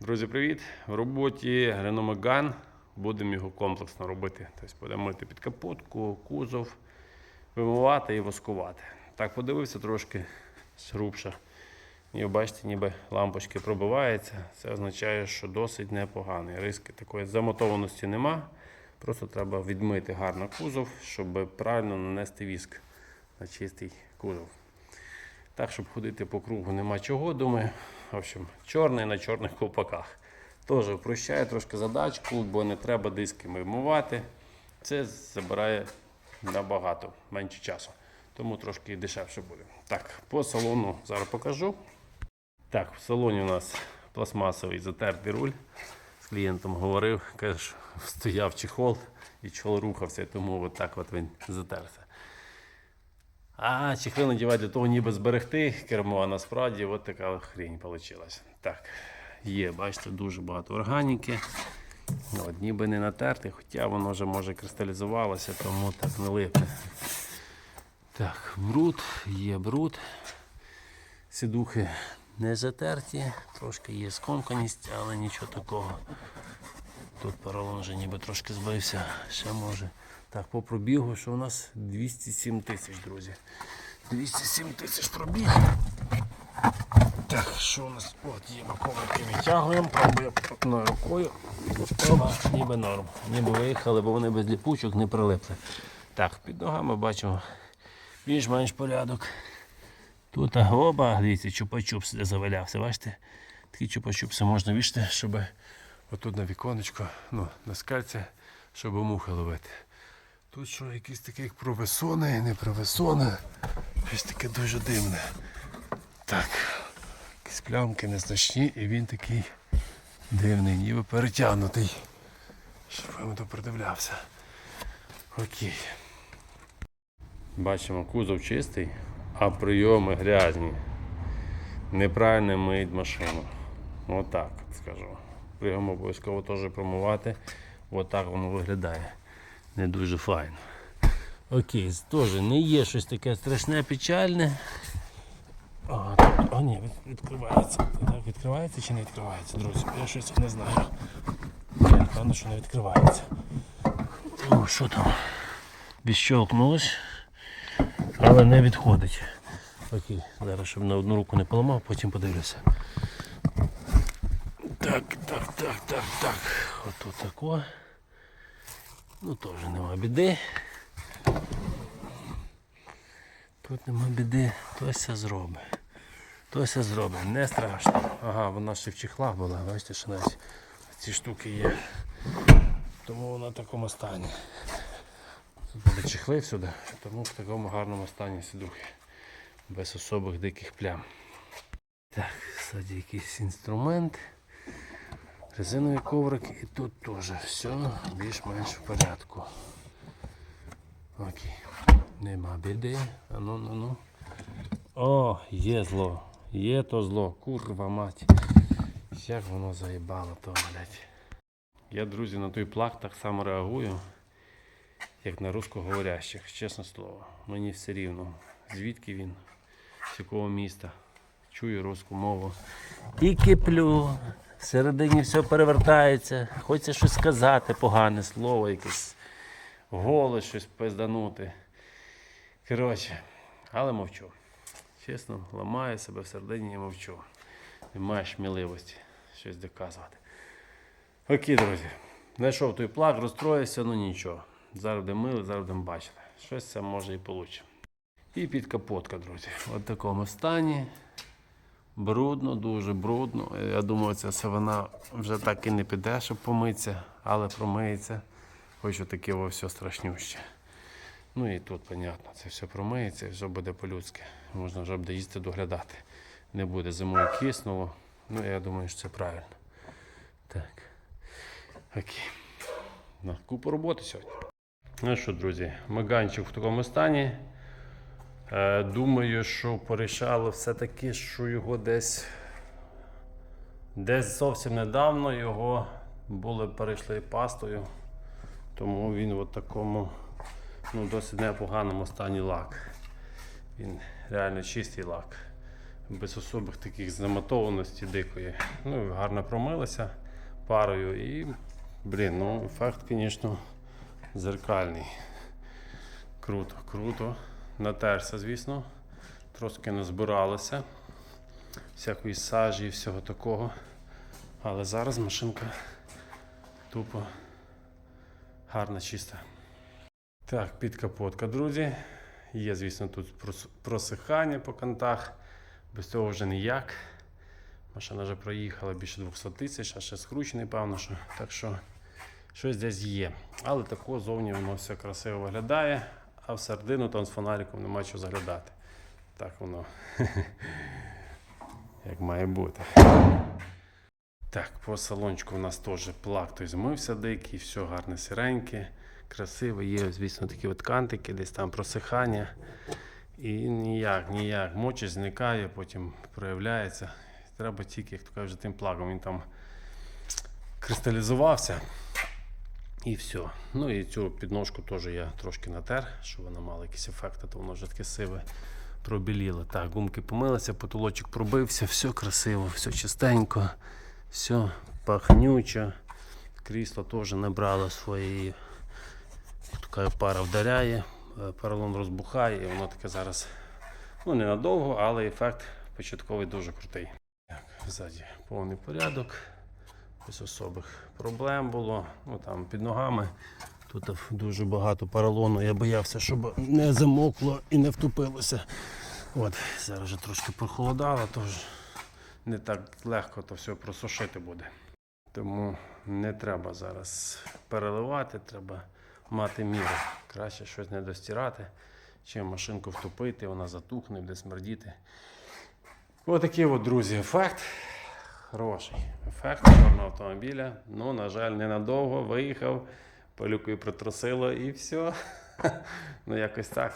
Друзі, привіт! В роботі Renault Megane будемо його комплексно робити. Тобто будемо мити під капотку, кузов, вимивати і воскувати. Так, подивився трошки грубше. І бачите, ніби лампочки пробиваються. Це означає, що досить непоганий. Риски такої замотованості нема. Просто треба відмити гарно кузов, щоб правильно нанести віск на чистий кузов. Так, щоб ходити по кругу нема чого, думаю. В общем, чорний на чорних ковпаках. Теж впрощає трошки задачку, бо не треба диски вимивати. Це забирає набагато менше часу. Тому трошки дешевше буде. Так, по салону зараз покажу. Так, в салоні у нас пластмасовий затертий руль. З клієнтом говорив, каже, стояв чехол і чехол рухався, тому от так от він затерся. А чехли надівати для того, ніби зберегти кермо, а насправді от така хрінь вийшла. Так, є, бачите, дуже багато органіки. От, ніби не натерти, хоча воно вже може кристалізувалося, тому так не липне. Так, бруд, є бруд. Сідухи не затерті, трошки є скомканість, але нічого такого. Тут поролон вже ніби трошки збився, ще може. Так, по пробігу, що у нас 207 тисяч, друзі. 207 тисяч пробіг. Так, що у нас? От є боковики відтягуємо, пробуємо одною рукою. Оба, ніби норм. Ніби виїхали, бо вони без ліпучок не прилипли. Так, під ногами бачимо більш-менш порядок. Тут оба, дивіться, чупа-чупс де завалявся, бачите? Такі чупа-чупси можна вішати, щоб отут на віконечко, ну, на скальці, щоб мухи ловити. Тут що, якісь такі як провесони, не провесони. Щось таке дуже дивне. Так. Якісь плямки незначні і він такий дивний, ніби перетягнутий. Щоб я то придивлявся. Окей. Бачимо, кузов чистий, а прийоми грязні. Неправильно миють машину. Отак скажу. Прийом обов'язково теж промивати. Отак воно виглядає. Не дуже файно. Окей, теж не є щось таке страшне, печальне. О, тут, о ні, відкривається. Відкривається чи не відкривається, друзі? Я щось не знаю. Ні, Певно, що не відкривається. О, що там? Відщолкнулось, але не відходить. Окей, зараз щоб на одну руку не поламав, потім подивлюся. Так, так, так, так, так. Отут тако. Ну теж нема біди. Тут нема біди, хтось це зробить. Хтось це зробить, не страшно. Ага, вона ще в чехлах була, бачите, що навіть ці штуки є. Тому вона в такому стані. Тут були чехли всюди, тому в такому гарному стані сідухи. Без особих диких плям. Так, кстати, якийсь інструмент. Резиновий коврик і тут теж все більш-менш в порядку. Окей. Нема біди. А ну ну ну. О, є зло. Є то зло. Курва мать. Як воно заїбало то, блядь. Я, друзі, на той плак так само реагую, як на русскоговорящих, чесне слово. Мені все рівно. Звідки він? З якого міста? Чую русську мову. І киплю. Всередині все перевертається. Хочеться щось сказати, погане слово, якесь голос, щось пизданути. Коротше, але мовчу. Чесно, ламаю себе всередині і мовчу. Немає сміливості щось доказувати. Окей, друзі. Знайшов той плак, розстроївся, ну нічого. Зараз будемо мили, зараз будемо бачити. Щось це може і вийде. І підкапотка, друзі. От такому стані. Брудно, дуже брудно. Я думаю, це все вона вже так і не піде, щоб помитися, але промиється. Хочу таке все страшнюще. Ну і тут, понятно, це все промиється і все буде по-людськи. Можна вже буде їсти доглядати. Не буде зимою киснуло. Ну я думаю, що це правильно. Так. Окей. На купу роботи сьогодні. Ну що, друзі, маганчик в такому стані. Е, Думаю, що порішали все-таки, що його десь десь зовсім недавно його були перейшли пастою. Тому він в такому ну, досить непоганому стані лак. Він реально чистий лак. без особих таких заматованості дикої. Ну, гарно промилися парою і, блін, ну, ефект, звісно, зеркальний. Круто, круто. Натерся, звісно. Трошки назбиралося. Всякої сажі і всього такого. Але зараз машинка тупо гарна, чиста. Так, підкапотка, друзі. Є, звісно, тут просихання по кантах. Без цього вже ніяк. Машина вже проїхала більше 200 тисяч, а ще скручений, певно, що. Так що щось десь є. Але тако зовні воно все красиво виглядає, а всередину там з фонариком нема чого заглядати. Так воно як має бути. Так, по салончику у нас теж плак той змився дикий, все гарне сіреньке, красиве. Є, звісно, такі от кантики, десь там просихання. І ніяк, ніяк. Мочі зникає, потім проявляється. Треба тільки, як то кажуть, тим плагом. Він там кристалізувався. І все. Ну і цю підножку теж я трошки натер, щоб вона мала якісь ефекти, то воно вже таке сиве пробіліло. Так, гумки помилися, потолочок пробився, все красиво, все чистенько, все пахнюче. Крісло теж набрало своєї, така пара вдаряє, е, поролон розбухає, і воно таке зараз ну, ненадовго, але ефект початковий дуже крутий. Так, ззаді повний порядок без особих проблем було. Ну там під ногами. Тут дуже багато поролону. Я боявся, щоб не замокло і не втопилося. От, зараз вже трошки прохолодало, тож не так легко то все просушити буде. Тому не треба зараз переливати, треба мати міру. Краще щось не достирати, чим машинку втопити, вона затухне, буде смердіти. Отакий от, друзі, ефект. Хороший ефект чорного автомобіля. Ну, на жаль, ненадовго виїхав, полюкою притрусило і все. ну, якось так.